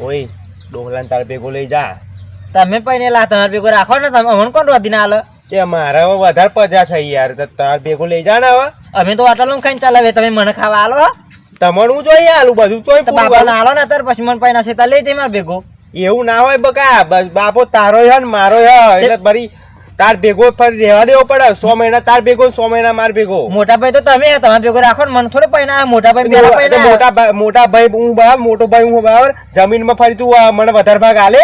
ઓય ડોહલાને તાર ભેગો લઈ જા. તમે પૈને લા તમાર ભેગો રાખો ને તમે અમને કોણ રોધી ના હાલો તે મારા વધારે પજા થઈ યાર તો તાર ભેગો લઈ જા ને હવે. અમે તો આટલો ખાઈને ચલાવે તમે મને ખાવા હાલો તમારું હું જોઈએ આલું બધું તોય તો હાલો ને તાર પછી મને પૈના છે લઈ જઈ મારે ભેગો. એવું ના હોય બકા બાપો તારો હે ને મારો હે એટલે બરી તાર ભેગો રહેવા દેવો પડે. સો મહિના તાર ભેગો સો મહિના માર ભેગો. મોટા ભાઈ તો તમે તમે તમારે ભેગો રાખો ને મને થોડે પૈના મોટા ભાઈ. મોટા મોટા ભાઈ હું બરાબર મોટો ભાઈ હું બરાબર જમીનમાં ફરી તું મને વધારે ભાગ આલે?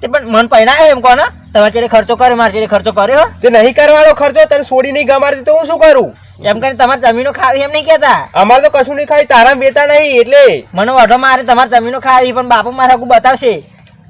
તે પણ મન પૈના એમ કહો તમે ચેડે ખર્ચો કર્યો મારે ચેડે ખર્ચો કર્યો તે નહીં કરવાનો ખર્ચો તને છોડી નહીં ગમાડતી તો હું શું કરું? એમ કરીને તમારે જમીનો ખાવી એમ નહીં કેતા અમારે તો કશું નહીં ખાઈ તારા વેતા નહીં એટલે. મને વાઢો મારે તમારે જમીનો ખાવી પણ બાપુ મારા બતાવશે.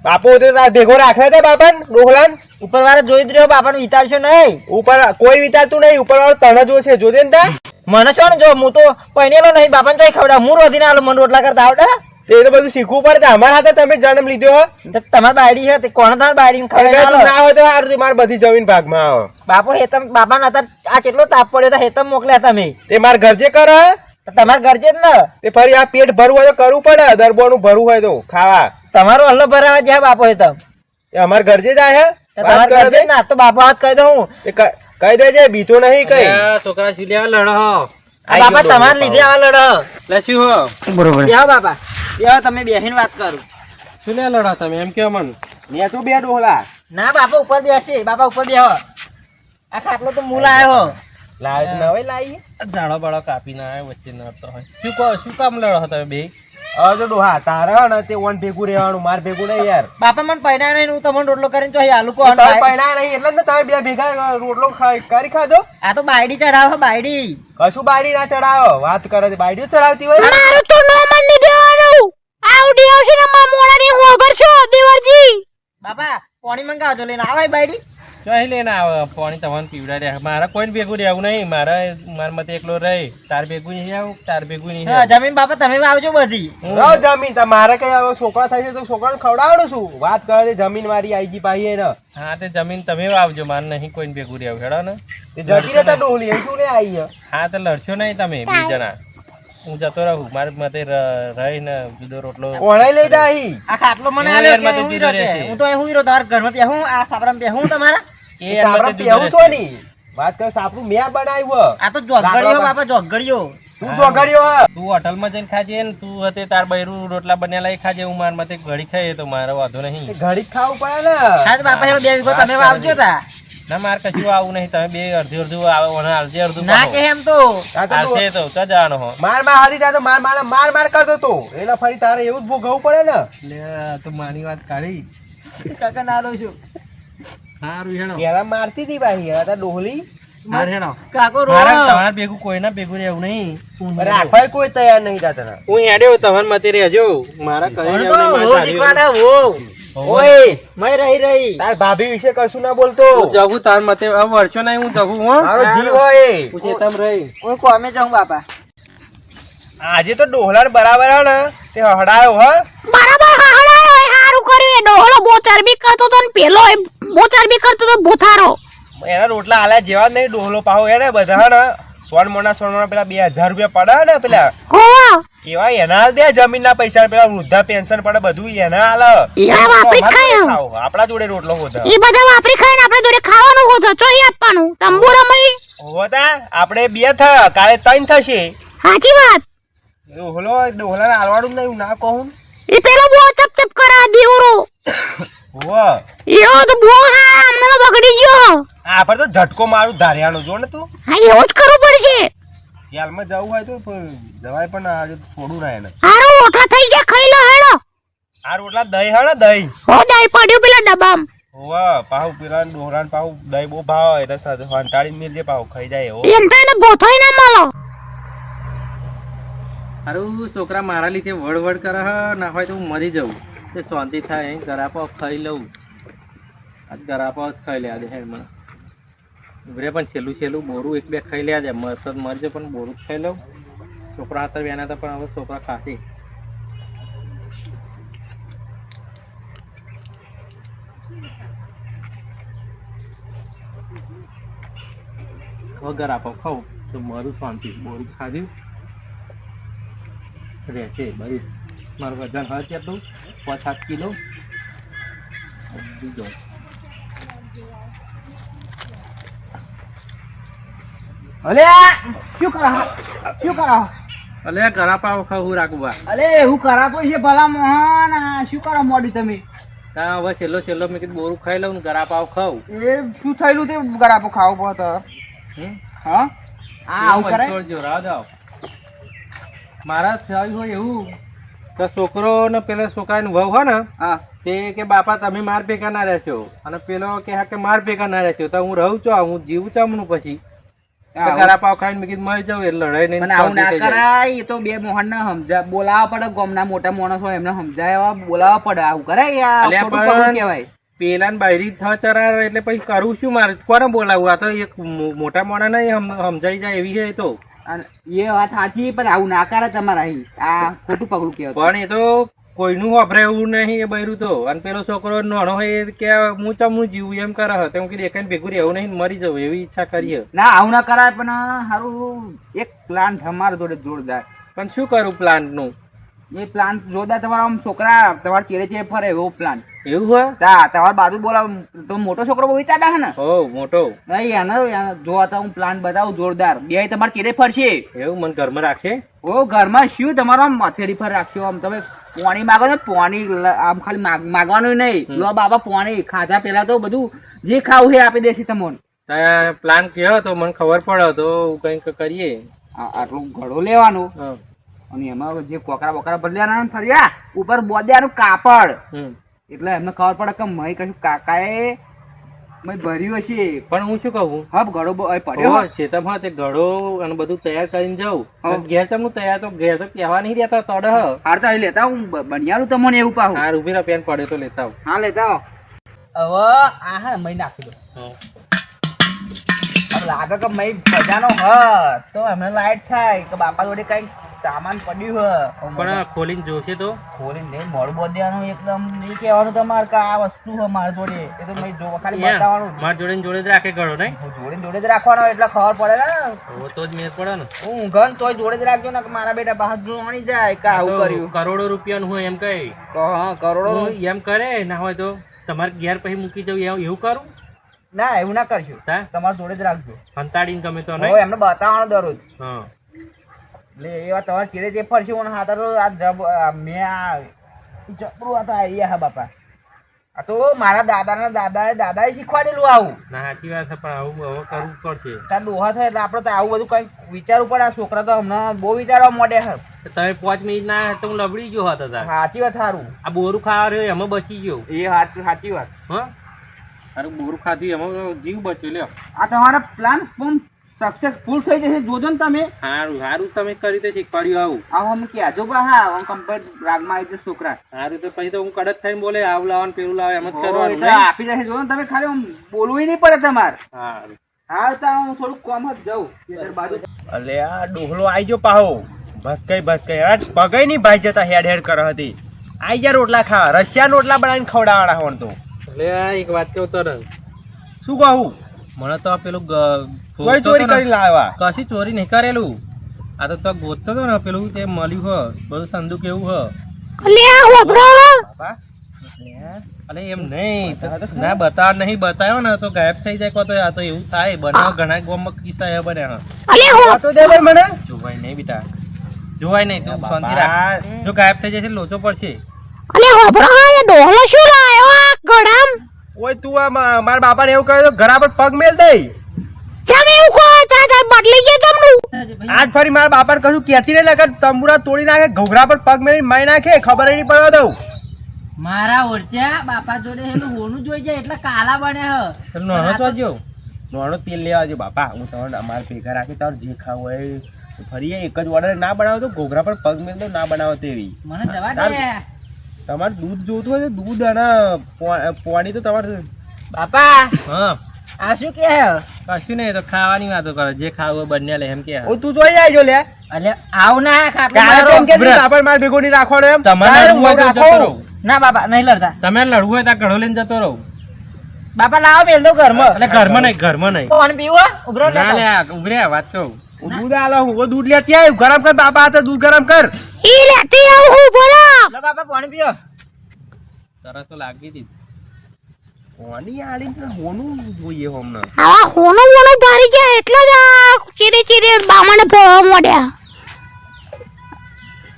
બાપુ તો તાર ભેગો રાખે હતા બાપા ડોહલાન. ઉપર વાળા જોઈ જ રહ્યો બાપાને વિચારશો નહીં? ઉપર કોઈ વિચારતું નહીં ઉપર વાળો તને છે જોજે ને તા. મને છો ને જો હું તો પહેરેલો નહીં બાપાને જોઈ ખવડાવ. હું રોધીને આલો મને રોટલા કરતા આવડે? તે તો બધું શીખવું પડે અમારા હાથે તમે જન્મ લીધો હો. તો તમારી બાયડી હે તે કોને તમારી બાયડી ખવડાવ ના હોય તો સારું મારે બધી જમીન ભાગમાં આવે. બાપો હેતમ બાપાને અત્યારે આ કેટલો તાપ પડ્યો તો હેતમ મોકલ્યા તમે. તે મારે ઘર જે કરે તો તમારે ઘરજે જ ને? તે ફરી આ પેટ ભરવું હોય તો કરવું પડે દરબોનું ભરવું હોય તો ખાવા. તમારો હલ્લો ભરાવા જ્યાં બાપો હેતમ અમાર અમારે ઘર જે જાય હે. તમારે કરે ઘરજે જ તે? ના તો બાપા હાથ કહી દઉં હું. એ ક- કહી દેજે બીતો નહીં કઈ. છોકરા સિલિયા લડો? બાપા તમારે લીધે આવા લડો. લસ્યું હો? બેહો બાપા. બેહો તમે બેહીને વાત કરું. શું લે લડો તમે? એમ કેવો મન. મેં તો બે ડોહલા. ના બાપા ઉપર બેસશે બાપા ઉપર બેહો. આ ખાટલો તો મૂળ આવ્યો લાવે તો નવાઈ લાવી ઝાડો બાળો કાપી ના આવે વચ્ચે નડતો હોય. શું કહો શું કામ લડો તમે બે? હવે હા ડોહા તારે ને તે ઓન ભેગું રહેવાનું માર ભેગું નહીં યાર. બાપા મને પૈણા નહીં હું તમને રોટલો કરીને તો અહીં આલુ કહો તમે પૈણા નહીં એટલે ને તમે બે ભેગા રોટલો ખાઈ કરી ખાજો. આ તો બાયડી ચડાવો બાયડી. કશું બાયડી ના ચડાવો વાત કરે છે બાયડીઓ ચડાવતી હોય. મારું તો નો મન નહીં દેવાનું. આવડી આવશે ને મારા મોડાની હોગર છો દેવરજી. બાપા પાણી મંગાવજો લઈને આવાય બાયડી. ચોઈ લઈને આવે પાણી તમને પીવડા રહ્યા. મારા કોઈને ભેગું રહેવું નહીં. મારા મારા મતે એકલો રહે. તાર ભેગું નહીં આવું તાર ભેગું નહીં જમીન બાપા તમે આવજો બધી. રહો જમીન મારે કઈ છોકરા થાય છે તો છોકરાને ખવડાવડું છું વાત કરે છે જમીન મારી આઈ ગઈ પાહી ને હા તે જમીન તમે આવજો મારે નહીં કોઈને ભેગું રહેવું. હેડો ને. તે જતી રહેતા ડોહલી એ શું ને આવી હા તો લડશો નહીં તમે બે જણા હું જતો રહું. મારે મતે રહી રહીને જુદો રોટલો ઓળાઈ લઈ જા અહીં. આ ખાટલો મને હું મતે હું. હું તો અહીં હું હીરો તમારા ઘરમાં પહેવું આ સાબરામાં હું તમારા? એ યાર સાબરા મતે જુદો પહેવું રહેશે. છો ની? વાત કર સાપરું મેં બનાવ્યું આ તો જોગડીઓ બાપા જોગડીઓ. તું જોગાડ્યો હે. તું હોટલમાં જઈને ખાજે ને તું હતે તાર બૈરું રોટલા બનેલા એ ખાજે હું માર મતે ઘડી ખાઈએ તો મારો વાંધો નહીં. ઘડી ખાવું પડે ને. હા બાપા એવો બે વીઘો તમે વાવજો તા. ના માર કશું આવું નહીં. તમે બે અડધી અડધું આવે ઓને હાલજે અડધું ના કે એમ તો. હાલશે તો તો જવાનો હો. માર માર હારી જાય તો માર માર માર માર કરતો તો. એટલે ફરી તારે એવું જ ભોગવવું પડે ને. લે તો મારી વાત કાઢી. કાકા નાલો છું. સારું હેણો. પેલા મારતી હતી ભાઈ હવે તો ડોહલી. માર હેણો. કાકો રો મારા ભેગું કોઈના ભેગું રહેવું નહીં. રાખવા કોઈ તૈયાર નહીં થતા હું હેડ્યો તમારા મતે રહેજો. મારા કહી મને રહેવું તો નહીં, વો મારે શીખવાડે વો ચાલ્યું. ઓય મય રહી રહી. તાર ભાભી વિશે કશું ના બોલતો. જગુ તાર મતે વર્ષો નહીં હું જગુ હો. મારો જીવ હોય હું ચેતમ રહી. હું કોમે જાઉં બાપા. આજે તો ડોહલાર બરાબર હે ને તે હડાયો હ. બરાબર હડાયો હારું કર્યું. એ ડોહલો બહુ ચરબી કરતો તો ને પેલો એ બહુ બી કરતો તો બોથારો. એના રોટલા આલ્યા જેવા નહીં ડોહલો પાહો એને બધા ને સોન મોના સોન મોના પેલા બે હજાર રૂપિયા પડે ને પેલા. એવા એના દે જમીનના પૈસા પેલા વૃદ્ધા પેન્શન પડે બધું એના ખાય એમ. આપણા જોડે રોટલો હોતો. એ બધા વાપરી ખાઈને આપણે જોડે ખાવાનું હોતો ચોહી આપવાનું. તંબુ રમાઈ. હોતા આપણે બે થા કાલે ત્રણ થશે. સાચી વાત. ડોહલો ડોહલા આલવાડું નહીં ના કહું. એ પેલો બહુ ચપ ચપ કરા દેવરો. એવો તો બહુ હા હમણાં બગડી ગયો. આપણે તો ઝટકો મારું ધારિયાનું જો ને તું. હા એવું જ કરવું પડશે. ત્યાલમાં જવું હોય તો જવાય પણ આજે થોડું ના એને. હારું ઓટલા થઈ ગયા ખાઈ લો હેડો આ રોટલા દહીં હે ને દહીં. હો દાઈ પડ્યું પેલા ડબ્બામાં. હોવા પાહુ પેલા ડોહરાન પાહુ દહીં બહુ ભાવ એટલે સાથે હંટાળી મિલજે પાહુ ખાઈ જાય એવો. એમ તો એને ભોથોય ના મળો. હારું છોકરા મારા લીધે વડ વડ કરે હ ના હોય તો હું મરી જાઉં. તે શાંતિ થાય અહીં. ગરાપો ખાઈ લઉં. આજ ગરાપો જ ખાઈ લે દે મને. ઉભરે પણ છેલ્લું છેલ્લું બોરું એક બે ખાઈ લે દે. મરત મરજે, પણ બોરું ખાઈ લઉં. છોકરા હતા, વેના હતા, પણ હવે છોકરા ખાતી વગર આપો ખાઉં. તો મારું શાંતિ. બોરું ખાધ્યું રહેશે બધું મારું વજન હોય પાંચ સાત કિલો. બીજો. અલે શું કરા શું કરા અલે કરા પાવ હું રાખું બા. અલે હું કરાતો છે ભલા મોહન. શું કરો મોડું તમે? ત્યાં હવે છેલ્લો છેલ્લો મેં કીધું બોરું ખાઈ લઉં ને ગરા પાવ ખાઉં. એ શું થયેલું તે ગરા ખાવો પડતો હમ? હા? આ આવું કરે રાહ દાવ. મારા થયું હોય એવું. તો છોકરો ને પેલા છોકરાની વહુ હોય ને તે કે બાપા તમે માર ભેગા ના રહેશો. અને પેલો કે હા કે માર ભેગા ના રહેશો. તો હું રહું છું હું જીવું ચામનું પછી. તો પાવ ખાઈને મેં કીધું મરી જાઉં એટલે લડાઈ નહીં આવું ના શાંતિ થઈ જાય. કરાય એ તો બે મોહન ને સમજા બોલાવવા પડે ગામના મોટા માણસ હોય એમને સમજાવવા બોલાવવા પડે આવું કરાય કહેવાય. પેલા ને બાયરી છ ચરાર એટલે પછી કરું શું મારે? કોને બોલાવું? આ તો એક મોટા મોણા નહીં સમજાઈ જાય એવી છે તો. એ વાત સાચી પણ આવું ના કરે તમારા અહીં. આ ખોટું પગલું કહેવાય પણ એ તો કોઈનું વાપરે એવું નહીં એ બૈરું તો. અને પેલો છોકરો નાનો હોય કે હું ચમનું જીવું એમ કરે હતો હું કીધું એકાને ભેગું રહેવું નહીં મરી જવું. એવી ઈચ્છા કરીએ ના આવું ના કરાય પણ સારું એક પ્લાન તમારા જોડે જોરદાર. પણ શું કરું પ્લાન્ટનું? એ પ્લાન જોરદાર તમારા આમ છોકરા તમારા ચેડે ચેડે ફરે એવો પ્લાન એવું હોય? તા તમારી બાજુ બોલાવ તો મોટો છોકરો બહુ વિચારતા હે ને? હો મોટો. ભાઈ એનો એનો જો તો હું પ્લાન બતાવું જોરદાર. બે તમારા ચેડે ફરશે. એવું મને ઘરમાં રાખશે? ઓ ઘરમાં શું? તમારો મથેરી પર રાખ્યો આમ. તમે પોણી માગો ને પોણી આમ ખાલી માગ- માગવાનું નહીં. લો બાબા પોણી. ખાધા પેલા તો બધું જે ખાવું એ આપી દેશે તમને. પ્લાન કયો તો મને ખબર પડે તો કંઈક કરીએ. આટલું ઘડો લેવાનું. અને એમાં જે કોકરા બોકરા ને ફર્યા ઉપર બોદ્યાનું કાપડ. એટલે એમને ખબર પડે કે મય કશું કાકાએ મય ભર્યું હશે. પણ હું શું કહું? હા ઘડો પડ્યો. છે શેતામાં તે ઘડો અને બધું તૈયાર કરીને જાઉં. હા. ઘેર ચમનું તૈયાર તો ઘેર તો કહેવા નહીં રહેતા તડ હ. હાર તો લેતા હું બનિયારું તમને એવું પાહું. હાર ઊભી રહે પેન પડે તો લેતા હા લેતા આવો. હવે આ હા મય નાખી દો લાગે કે મય મજાનો હ તો અમને લાઈટ થાય કે બાપા જોડે કઈ સામાન પડ્યું હ પણ ખોલીને જોશે તો? ખોલીને લઈને મોડું બોધ્યાનું એકદમ નહીં કહેવાનું તમારે કે આ વસ્તુ હ મારા જોડે. એ તો મેં જો ખાલી બતાવવાનું. મારા જોડે જોડે જ રાખે ગળો નહીં? હું જોડે જોડે જ રાખવાનો એટલે ખબર પડે ને. તો જ મેં પડે ને હું ઘન તોય જોડે જ રાખજો ને કે મારા બેટા બહાર જોવાની જાય કે આવું કર્યું. કરોડો રૂપિયાનું હોય એમ કહી તો હા કરોડો એમ કરે ના હોય તો તમારે ઘેર પછી મૂકી જવું એવું એવું કરું? ના એવું ના કરશું. તમારા જોડે જ રાખજો. સંતાડીને તમે તો નહીં? એમને બતાવવાનો દરરોજ. હા. એટલે એવા તમારે ચીડે તે ફરશે હું હાથા તો આ જબ મેં આ જબરું હતા આઈડિયા હા બાપા. આ તો મારા દાદાના દાદાએ દાદાએ શીખવાડેલું આવું. ના સાચી વાત છે પણ આવું હવે કરવું પડશે. તાર ડોહા થાય એટલે આપણે તો આવું બધું કંઈક વિચારવું પડે. આ છોકરા તો હમણાં બહુ વિચારવા મોડે તો તમે પાંચ મિનિટ ના તો હું લબડી ગયો હતો સાચી વાત સારું. આ બોરું ખાવા રહ્યો એમાં બચી ગયો. એ સાચી વાત. હા? અરે બોરું ખાધું એમાં જીવ બચ્યો લ્યો. આ તમારા પ્લાન પણ સક્સેસફુલ થઈ જશે જોજો ને તમે. સારું સારું તમે કરી રીતે શીખવાડ્યું આવું. આવું અમે કહેજો બા હા હું કમ્પ્લેટ રાગમાં આવી જશે છોકરા. સારું તો પછી તો હું કડક થઈને બોલે આવું લાવો ને પેલું લાવે એમ જ કરવાનું આપી જશે જો ને તમે ખાલી આમ બોલવું નહીં પડે તમારે. સારું હા તો હું થોડુંક કોમ જ જાઉં બાજુ. અલે આ ડોહલો આવી ગયો પાહો. ભસકાઈ ભસકાઈ. આ પગઈ નહીં ભાઈ જતા હેડ હેડ કર હતી. આઈ ગયા રોટલા ખા રશિયા રોટલા બનાવીને ખવડાવવાના હોણ તો. એટલે એક વાત કેવું તને. શું કહું? મને તો આ પેલું કોઈ ચોરી કરી લાવ્યા? કશી ચોરી નહીં કરેલું. આ તો તો ગોતતો હતો ને પેલું તે મળ્યું હ. બધું સંદૂક એવું હ. અલે એમ નહીં. ના બતાવ નહીં બતાવ્યો ને તો ગાયબ થઈ જાય કો તો આ તો એવું થાય. બનાવ ઘણા ગામમાં કિસ્સા એ બન્યા હો. તો દે ભાઈ મને. જોવાય નહીં બેટા. જોવાય નહીં તું શાંતિ. રાખ. જો ગાયબ થઈ જશે લોચો પડશે. અલ્યા હોભરો એ ડોહલો શું લાયો? ગડામ ઓય તું આ મારા બાપાને એવું કહ્યું તો ઘરા પર પગ મેલ દઈ. કેમ એવું કહો? તા બદલી ગયા તમનું? આજ ફરી મારા બાપાને કશું કહેતી નહીં લગન તંબુરા તોડી નાખે ઘોઘરા પર પગ મેલી મારી નાખે ખબર નહીં પડવા દઉં. મારા ઓરચા બાપા જોડે એનું હોનું જોઈ જાય એટલે કાલા બને હ. નાનો તો જો નોનો તેલ લેવા જો બાપા. હું તમને અમારે ભેગા રાખી તમારે જે ખાવ હોય એ ફરી એક જ ઓર્ડર ના બનાવો તો ઘોઘરા પર પગ મેલ દો ના બનાવો તેવી. મને જવા દે. તમારે દૂધ જોતું હોય તો દૂધ અને પાણી તો તમારે બાપા! હા. આ શું કે કશું નહીં તો ખાવાની વાતો કરો. જે ખાવું બંને લે એમ કે. ઓ તું જોઈ આવજો લે. અલે આવ ના તો કે ઉભરે. માર ભેગો નહીં રાખવાનો એમ? તમારે રાખો. ના બાપા નહીં લડતા. તમે લડવું હોય તો ઘડો લઈને જતો રહો. બાપા લાવો દો ઘરમાં. એટલે ઘરમાં નહીં ઘરમાં નહીં. પાણી પીવો ઉભરો ના લે ઉભરે વાત કહું. દૂધ આલો હું દૂધ લેતી આવ્યું ગરમ કર બાપા હાથે દૂધ ગરમ કર. ઈ લેતી આવું હું બોલા લો બાપા પાણી પીઓ. તરત તો લાગી હતી. કોની આલી ને હોનું જોઈએ હમણાં. આવા હોનો બોનો ભરી ગયા એટલે જ ચીરે ચીરે બામાને ભોવા મોડ્યા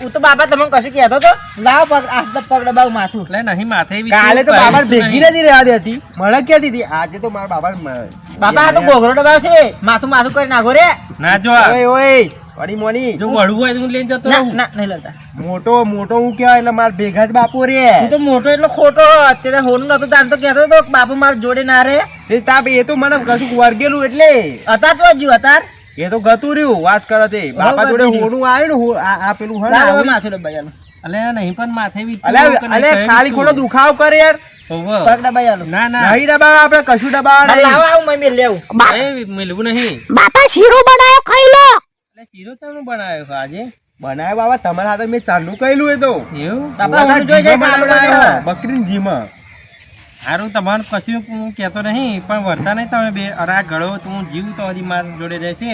હું તો બાપા તમને કશું કહેતો તો લાવ પગ આ પગ દબાવ માથું. એટલે નહીં માથે કાલે તો બાબા ભેગી નથી રહેવા દેતી મને આજે તો મારા બાબા બાપા આ તો ગોગરો દબાવ છે માથું માથું કરી નાખો રે. ના જો ઓય ઓય. વળી મોની. જો વડવું હોય તો હું લઈને જતો રહું. ના નહીં લડતા. મોટો મોટો હું કહેવાય એટલે માર ભેગા જ બાપુ રે. હું તો મોટો એટલો ખોટો અત્યારે હોનું નતો તાન તો કહેતો તો બાપુ માર જોડે ના રે તે તાપ એ તો મને કશું વર્ગેલું એટલે. અતાર તો જ અતાર. એ તો ગતું રહ્યું વાત કરે તે. બાપા જોડે હોનું આવ્યું ને આ આ પેલું હે ને માથે આલો અલે નહીં પણ માથે બી અલે અલે ખાલી ખોટો દુખાવ કરે યાર. બાપા શીરો બનાયો ખાઈ લો. એટલે શીરો ચાનું બનાવ્યો આજે? બનાવ્યો બાબા તમારા હાથે મેં ચાંદનું કહેલું એ તો. એવું? હું જીમાં સારું તમારું કશું હું કહેતો નહીં પણ વર્તા નહીં તમે બે. અરે ગળો તો જીવ તો હજી મારા જોડે રહેશે.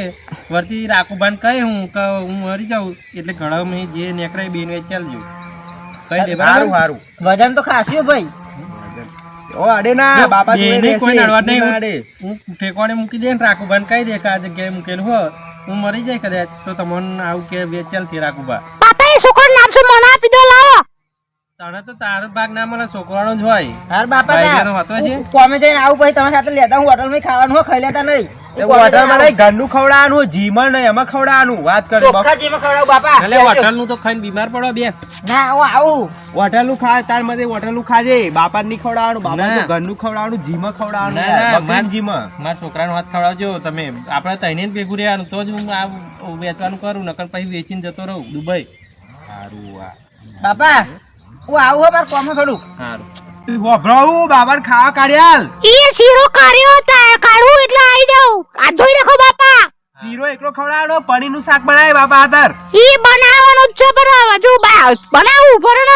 વર્તી રાખુબાન કહે હું કે હું મરી જાઉં. એટલે ગળો મેં જે નેકરાય બેન ચાલજો કહી દે સારું સારું વજન તો ખાસ્યું ભાઈ. ઓ અડે ના બાપા જોડે કોઈ નડવા નહીં અડે. હું ઠેકવાને મૂકી દે ને રાખુબાન કહી દે કે આ જગ્યાએ મૂકેલું હો હું મરી જાય કદાચ તો તમને આવું કે વેચ ચાલશે રાખુબા બાપા એ છોકરો નામ શું મને આપી દો લાવો. તને તો તારો ભાગ ના મને છોકરાનો જ હોય. હાર બાપા ના હતો છે? કોમે જઈને આવું પછી તમારી સાથે લેતા હું હોટલમાં ખાવાનું હોય ખાઈ લેતા નહીં, ઘરનું ખવડાવવાનું જીમાં નહીં એમાં ખવડાવવાનું. વાત કરે ચોખ્ખા જેમાં ખવડાવું બાપા. એટલે હોટલનું તો ખાઈને બીમાર પડો બે. ના હું આવું. હોટલનું ખા તાર મતે હોટલનું ખાજે. બાપા નહીં ખવડાવવાનું બાપા ઘરનું ખવડાવવાનું જીમાં ખવડાવવાનું. જીમાં મારા છોકરાનો હાથ ખવડાવજો. તમે આપણે તઈને જ ભેગું રહેવાનું. તો જ હું આ વેચવાનું કરું નકર પછી વેચીને જતો રહું. દુબઈ. સારું બાપા હું આવું હો મારે થોડું સારું. વભરાવું બાબાને ખાવા કાઢ્યાલ એ શીરો કર્યો હતા કાઢું એટલે આવી જાઉં. આ ધોઈ નાખો બાપા. શીરો એકલો ખવડાવવાનો પનીરનું શાક બનાવે બાપા હાથર એ બનાવવાનું જ છે બરાબર જો બનાવું પણ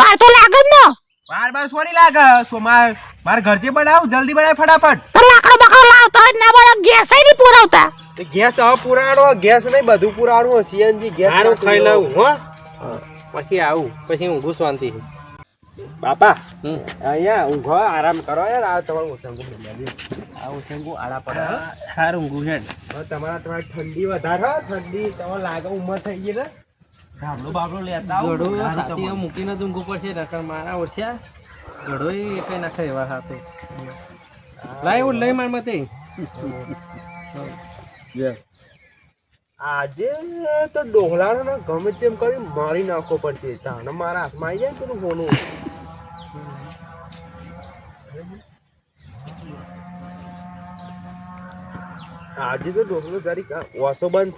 વાર તો લાગે જ ન. બાર બાર સોની લાગે. સોમાર માર ઘરથી ઘર જે બનાવું જલ્દી બનાય ફટાફટ. તો લાકડો બકડો લાવતા જ ના બળો ગેસ નહીં પુરાવતા. ગેસ હવે પુરાણો ગેસ નહીં બધું પુરાણું સીએનજી ગેસ સારું ખાઈ લઉં હો. પછી આવું પછી હું શાંતિ બાપા હમ. અહીંયા ઊંઘો આરામ કરો યાર. આ તમારું ઓસંગુ આ ઉસંગુ આડા પડે. સારું ઊંઘું છે હવે તમારા તમારી ઠંડી વધારે ઠંડી. તમારે લાગે ઉંમર થઈ ગઈ ને. ધાબળો બાબળો લેતા આવો. મૂકીને જ ઊંઘું પડશે નકર મારા ઓછા. ગળો એ કઈ નાખે એવા સાથે લાય એવું લઈ માર મતે. આજે તો ડોહલાનો ને ગમે તેમ કરી મારી નાખવો પડશે. તાને મારા હાથમાં આવી જાય પેલું હોનું આજે તો ડોહલો જરીક ઓસો બંધ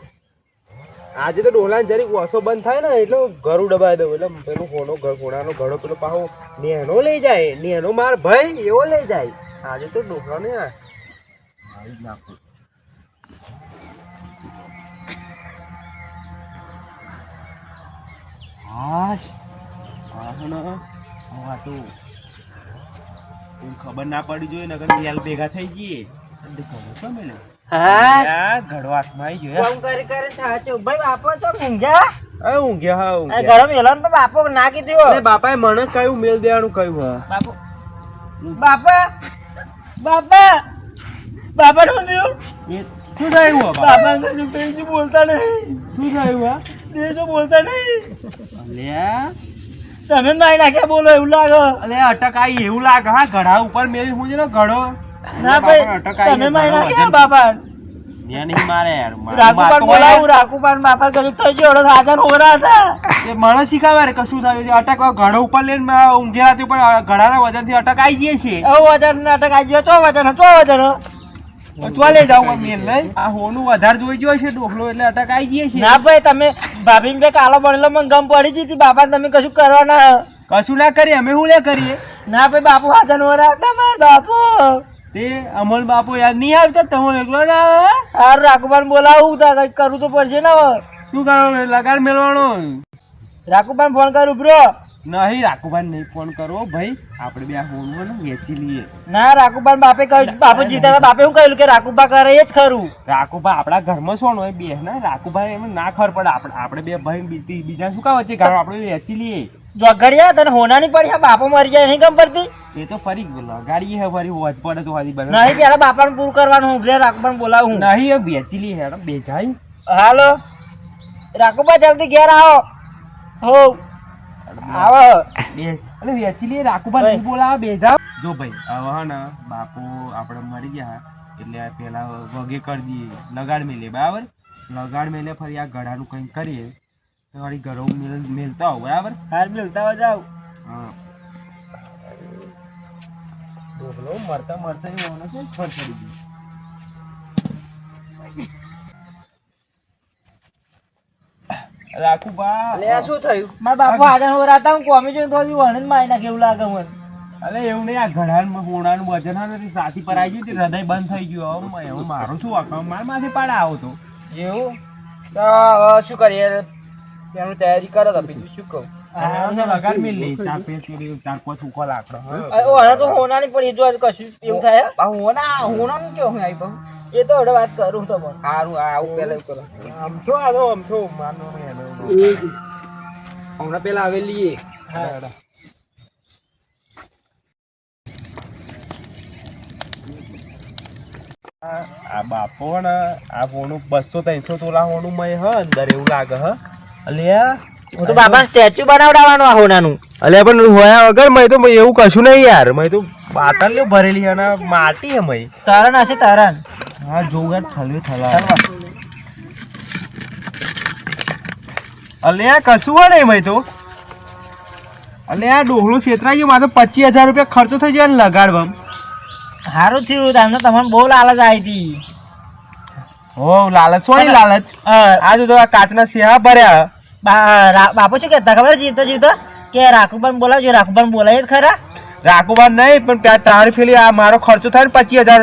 આજે તો ડોહલાને જરીક ઓસો બંધ થાય ને, એટલે ઘરું ડબાઈ દઉં. એટલે પેલું ફોનો ઘોડાનો ઘડો, પેલો પાહો નેનો લઈ જાય. નેનો માર ભાઈ, એવો લઈ જાય. આજે તો ડોહલાને આ. નાખું. હાશ. આહનો આ તો ખબર ના પડી જોઈએ નકર તેલ ભેગા થઈ ગઈએ અને ઘણું તો હા આ ઘડો આવી ગયો કરી કરી સાચું. ભાઈ બાપો તો ઊંઘ્યા ઊંઘ્યા હા ઊંઘ્યા ઘરે મેલો તો બાપો ના કીધું અરે બાપાએ મને કયું મેલ દેવાનું કયું હા. બાપો. બાપા. બાપા. બાપા શું થયું? શું થયું બાપા? બાપા શું બોલતા નહીં. શું થયું હા? તે જો બોલતા નહીં. અલ્યા તમે નાઈ નાખ્યા બોલો એવું લાગે. અલે અટક આવી એવું લાગે. હા ઘડા ઉપર મેલ હું છે ને ઘડો. ના ભાઈ તમે મારી નાખ્યા બાપા. મેં નહીં મારે યાર. રાખુપાન બોલાવું રાખુપાન બાપા કશું થઈ ગયો હવે હાજર હોરા હતા. એ મને શીખવાડે રે કશું થયું છે. અટક ઘડો ઉપર લઈને ઊંઘ્યા હતી પણ ઘડાના વજનથી અટક આવી જઈએ છીએ હવે વજન આવી ગયો ચો વજન ચો વજન. લઈ જાઉં મેલ નહીં આ હોનું વધારે જોઈ ગયો છે ડોકલો એટલે અટક આવી જઈએ છીએ ના ભાઈ તમે ભાભી બે કાલો બનેલો મને ગમ પડી જતી બાપા તમે કશું કરવાના? કશું ના કરીએ અમે હું લે કરીએ? ના ભાઈ બાપુ હાજર નો હતા મારા બાપુ. તે અમલ બાપુ યાદ નહીં આવતા? તમે એકલો ના હાર રાખુપાન બોલાવું. તા કઈ કરવું તો પડશે ને શું કરવાનું? લગાડ મેળવાનો રાખુબાન ફોન કરું બ્રો નહીં રાખુભાઈ નહીં ફોન કરવો ભાઈ આપણે બે હોનું વેચી લઈએ. ના રાખુભાઈ બાપે કહ્યું બાપુ જીતા બાપે શું કહ્યું કે રાખુબા કરે એ જ ખરું. રાખુભા આપણા ઘરમાં શું હોય બે ના રાખુભાઈ એમ ના ખબર પડે. આપણે આપણે બે ભાઈ બીજી બીજા શું કામ છે ઘર આપણે વેચી લઈએ. જોગડિયા તને હોનાની પડી આ બાપો મરી જાય નહીં ગમ પડતી? એ તો ફરી ગાડી હે ફરી હોજ પડે તો હાજી બને. નહીં પેલા બાપાને પૂરું કરવાનું હું રે રાખુબાને બોલાવું. નહીં એ વેચી લઈએ હેડો બે જાય. હાલો. રાખુબા જલ્દી ઘેર આવો. હો. આવો. એટલે વેચી લઈએ નહીં બોલાવે બે જો ભાઈ હવે હે ને બાપુ આપણે મરી ગયા એટલે પેલા વગે કરી દઈએ. લગાડ મેલે બરાબર? લગાડ મેલે ફરી આ ગળાનું કંઈક કરીએ. તો વળી ઘરો મેલતા હોવ બરાબર? હાલ મેલતા હો જાવ. હા. ઢોકલો મરતા મરતા એવું છે ફર પડી ગયું. રાખું બા. લે શું થયું? મારા બાપુ આગળ હવે રાતા હું કોમી જોઈને તો વણન મારી નાખે એવું લાગે મને. અરે એવું નહીં આ ઘડામાં હોણાનું વજન હા નથી સાથી પર આવી ગયું તે હૃદય બંધ થઈ ગયું. હવે એવું મારું શું વાંક મારા માથે પાડા આવો તો. એવું? તો શું કરીએ? તેનું તૈયારી કરો તો બીજું શું કહું? લગાડ મેલ ચાર ચાર પાંચ ઉકો લાકડો. તો હોનાની પડી જો આજ કશું એવું થાય હોના હોનાનું જો હું આવી બહુ? એ તો વાત કરું તો મને સારું આવું પેલા એવું કરો. આમ તો આ તો આમ હમણાં પેલા આવેલી આ બાપો ને આ હોનું બસો ત્રણસો તોલા હોનું મય હ અંદર એવું લાગે હ. અલ્યા? હું તો બાપા સ્ટેચ્યુ બનાવડાવવાનો આ હોનાનું. અલે પણ હોયા વગર મય તો એવું કશું નહીં યાર. મય તો બાટલીઓ ભરેલી અને માટી હે મય. તરણ હશે તારણ. હા જોઉં થલા અલે આ કશું હોય નહીં મય તો. અલે આ ડોહળું છેતરાઈ ગયું મારે પચીસ હજાર રૂપિયા ખર્ચો થઈ જાય ને લગાડવામાં. સારું થયું તમને તમને બહુ લાલચ આવી હતી. હો લાલચ શું લાલચ. આ જો કાચના સિંહા ભર્યા. બાપુ શું કહેતા ખબર જીવતા જીવતા? કે રાખુબાન બોલાવજો રાખુબાન બોલાય જ ખરા. રાખુબાર નહીં પણ ત્યાં તારી ફેલી આ મારો ખર્ચો થાય ને પચીસ હજાર.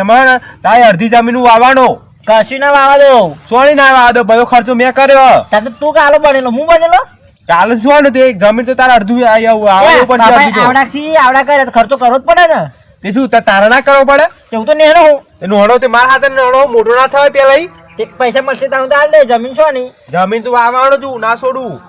એમાં તારે અડધી જમીન વાવવાનો. કશું ના વાવા દો સોની ના વાવા દો બધો ખર્ચો મેં કર્યો. તારે તું કાલો બનેલો હું બનેલો? કાલે શું ને તે જમીન તો તારે અડધું આ- આવું આવું પડશે બાપા આવડાથી આવડા કરે તો ખર્ચો કરવો જ પડે ને. તે શું તારે ના કરવો પડે? તેવું તો નેનો હું. તે નોડો તે મારા હાથે નોડો મોટો ના થાય પેલા પૈસા મળશે તો હું તો હાલ દે જમીન છો નહીં જમીન તો વાવવાનો છું ના છોડું.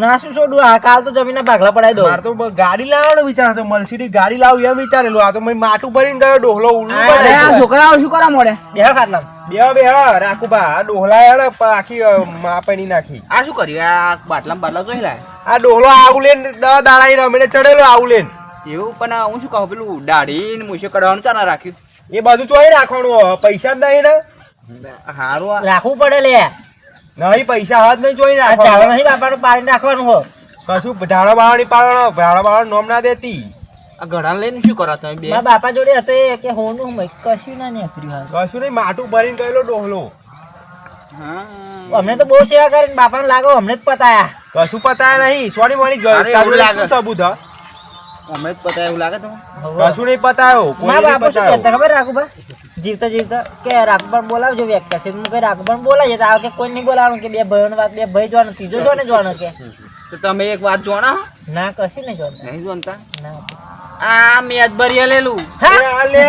ના શું છોડું? આ કાલ તો જમીન ના ભાગલા પડાવી દો. મારે તો ગાડી લાવવાનો વિચાર હતો મલસીડી ગાડી લાવું એમ વિચારેલું. આ તો મેં માટું ભરીને ગયો ડોહલો ઉલ્લું છોકરાઓ શું કરા મળે બે ખાટલા બે બે હા રાખું બા આ ડોહલા યાર આખી માપણી નાખી. આ શું કર્યું? આ બાટલા બાટલા જોઈ લાય આ ડોહલો આવું લેન દસ દાડાની રમીને ચડેલો આવું લેન એવું? પણ હું શું કહું? પેલું દાઢી ને મૂછો કઢાવવાનું ચાના રાખ્યું. એ બધું ચોઈ રાખવાનું પૈસા જ નહીં ને. હારું રાખવું પડે લે. નહીં પૈસા હાથ નહીં જોઈ ચાવડા નહીં બાપાનું પાડીને રાખવાનું હો. કશું ઝાડા બાવાની પાડવાનો ઝાડા બાવાનું નોમ ના દેતી. આ ઘડા લઈને શું કરો તમે બે? બાપા જોડે હતો એ કે હોનું કશું ના નીકળ્યું હાલ કશું નહીં માટું ભરીને ગયેલો ડોહલો. અમને તો બહુ સેવા કરીને બાપાને લાગો અમને જ પતાયા. કશું પતાયા નહીં સોરી મોરી અરે લાગે. શું સબૂત હા? અમે જ પતાયા એવું લાગે તમે કશું નહીં પતાયો કોઈ મારા બાપા શું ખબર રાખુબા જીવતા જીવતા કે રાખુબાન બોલાવજો વ્યક્ત છે. હું કઈ રાખબણ બોલાવીએ તો આ કે કોઈ નહીં બોલાવવાનું કે બે ભાઈઓની વાત બે ભાઈ જોવાનો ત્રીજો જો ને જોવાનો કે. તો તમે એક વાત જોણો ના કશી નહીં જોવાનું. નહીં જોનતા ના. આ મેચ ભરી લેલું લે.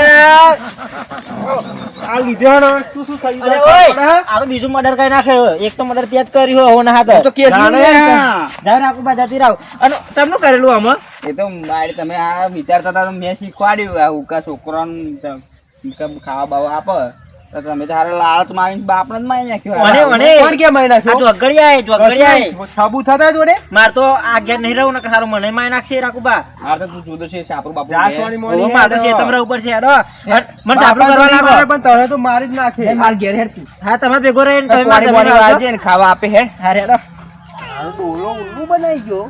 આ લીધે શું શું થઈ ગયું? ઓય! આ બીજું મર્ડર કઈ નાખ્યો એક તો મર્ડર ત્યાં જ કર્યો હોય ના હાથ. તો કેસ ના. જાવ રાખુબા જતી રાવ. અને તમને કરેલું આમાં? એ તો મારે તમે આ વિચારતા હતા તો મેં શીખવાડ્યું આ ઉકા છોકરાને ત- ખાવા બાવા આપો? તમે તો લાલચ મારી બાપને જ મારી નાખ્યો. મને મને કોણ કે મારી નાખ્યો? ચોગડિયા આય સાબુત થતા જોડે માર તો આગળ નહીં રહું ને સારું મને મારી નાખશે રાખુબા માર તો તું જુદો છે સાપરો બાપુ જા સોની મોની માર તો છે. તમારા ઉપર છે હેડો. મને સાપરો કરવા લાગો. પણ તને તો મારી જ નાખે. માર ઘેર હેડ તું હા તમે ભેગો રહીને તમે મારી. વાળજે ને ખાવા આપે હે હારે હેડો. બોલો ઉલ્લુ બનાવી ગયો.